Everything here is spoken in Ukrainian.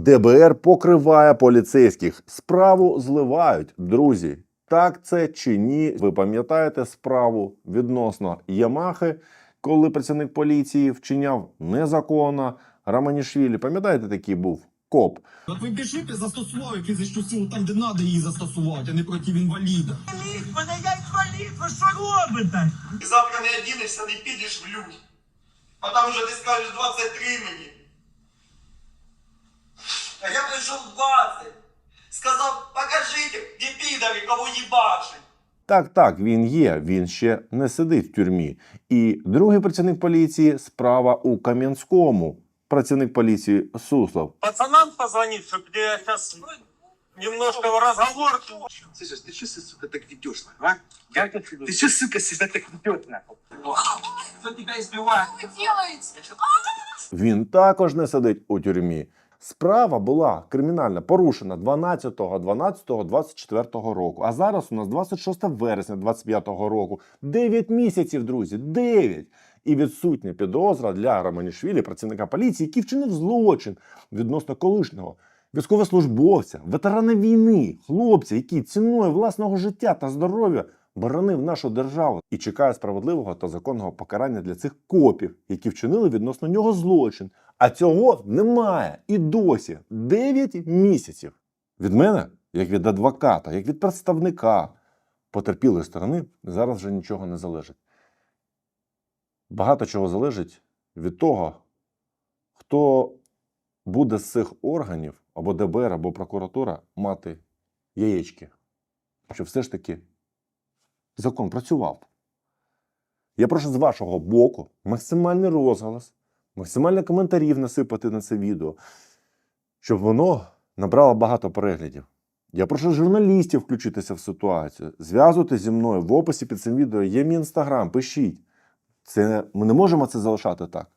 ДБР покриває поліцейських. Справу зливають, друзі. Так це чи ні? Ви пам'ятаєте справу відносно Ямахи, коли працівник поліції вчиняв незаконно Романішвілі. Пам'ятаєте, такий був коп? От ви пишите, застосували фізичну силу там, де треба її застосувати, а не проти інваліда. Інвалід, мене я інвалід, ви що робите? Завтра не одінешся, не підеш в люд. А там вже ти скажеш 23 мені. 20. Сказав, покажіть, де підари, кого їбашить. Так, так, він є. Він ще не сидить в тюрмі. І другий працівник поліції справа у Кам'янському. Працівник поліції Суслов. пацанам позвонить, чтобы я сейчас немножко в разговор. Слышиш, ти що, сука, так ведеш, а? Ти що, сука, себя так ведеш, нахуй? Хто тебе збиває? Він також не сидить у тюрмі. Справа була кримінальна порушена 12.12.24 року. А зараз у нас 26 вересня 25 року. 9 місяців, друзі, 9! І відсутня підозра для Романішвілі, працівника поліції, який вчинив злочин відносно колишнього військовослужбовця, ветерана війни, хлопця, який ціною власного життя та здоров'я боронив нашу державу і чекає справедливого та законного покарання для цих копів, які вчинили відносно нього злочин. А цього немає і досі 9 місяців. Від мене, як від адвоката, як від представника потерпілої сторони, зараз вже нічого не залежить. Багато чого залежить від того, хто буде з цих органів або ДБР, або прокуратура мати яєчки, щоб все ж таки закон працював. Я прошу з вашого боку максимальний розголос, максимально коментарів насипати на це відео, щоб воно набрало багато переглядів. Я прошу журналістів включитися в ситуацію. Зв'язуйтесь зі мною в описі під цим відео є мій інстаграм, пишіть. Це, ми не можемо це залишати так.